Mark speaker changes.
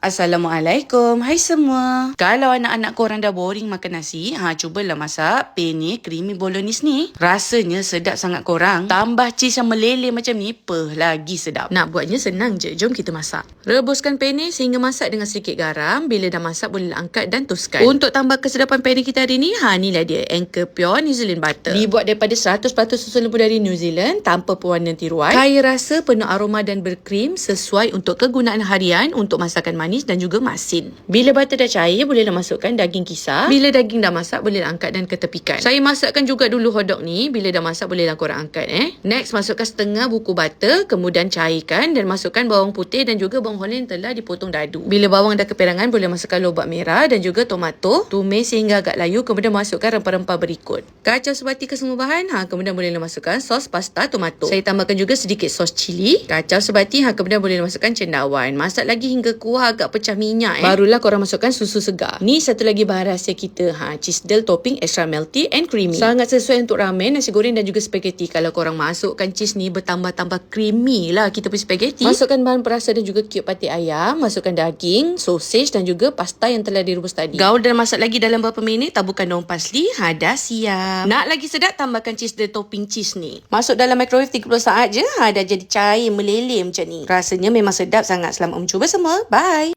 Speaker 1: Assalamualaikum. Hai semua. Kalau anak-anak korang dah boring makan nasi, ha cubalah masak penne creamy bolognese ni. Rasanya sedap sangat korang. Tambah cheese yang meleleh macam ni, peh lagi sedap. Nak buatnya senang je. Jom kita masak. Rebuskan penne sehingga masak dengan sedikit garam. Bila dah masak boleh angkat dan toskan. Untuk tambah kesedapan penne kita hari ni, ha inilah dia Anchor Pure New Zealand Butter. Dibuat daripada 100% susu lembu dari New Zealand tanpa pewarna tiruan. Kaya rasa, penuh aroma dan berkrim sesuai untuk kegunaan harian untuk masakan manis manis dan juga masin. Bila butter dah cair, bolehlah masukkan daging kisar. Bila daging dah masak, bolehlah angkat dan ketepikan. Saya masakkan juga dulu hotdog ni. Bila dah masak, bolehlah korang angkat eh. Next, masukkan setengah buku butter. Kemudian cairkan dan masukkan bawang putih dan juga bawang holland telah dipotong dadu. Bila bawang dah keperangan, boleh masukkan lobak merah dan juga tomato. Tumis sehingga agak layu. Kemudian masukkan rempah-rempah berikut. Kacau sebati ke semua bahan. Ha, kemudian bolehlah masukkan sos pasta tomato. Saya tambahkan juga sedikit sos cili. Kacau sebati. Ha, kemudian boleh masukkan cendawan. Masak lagi hingga kuah agak pecah minyak eh. Barulah korang masukkan susu segar. Ni satu lagi bahan rahsia kita. Ha, cheese dill topping extra melty and creamy. Sangat sesuai untuk ramen, nasi goreng dan juga spaghetti. Kalau korang masukkan cheese ni bertambah-tambah creamy lah kita punya spaghetti. Masukkan bahan perasa dan juga cube pati ayam. Masukkan daging, sausage dan juga pasta yang telah direbus tadi. Gaul dan masak lagi dalam beberapa minit. Taburkan daun parsley. Ha, dah siap. Nak lagi sedap, tambahkan cheese dill topping cheese ni. Masuk dalam microwave 30 saat je. Ha, dah jadi cair meleleh macam ni. Rasanya memang sedap sangat. Selamat mencuba semua. Bye.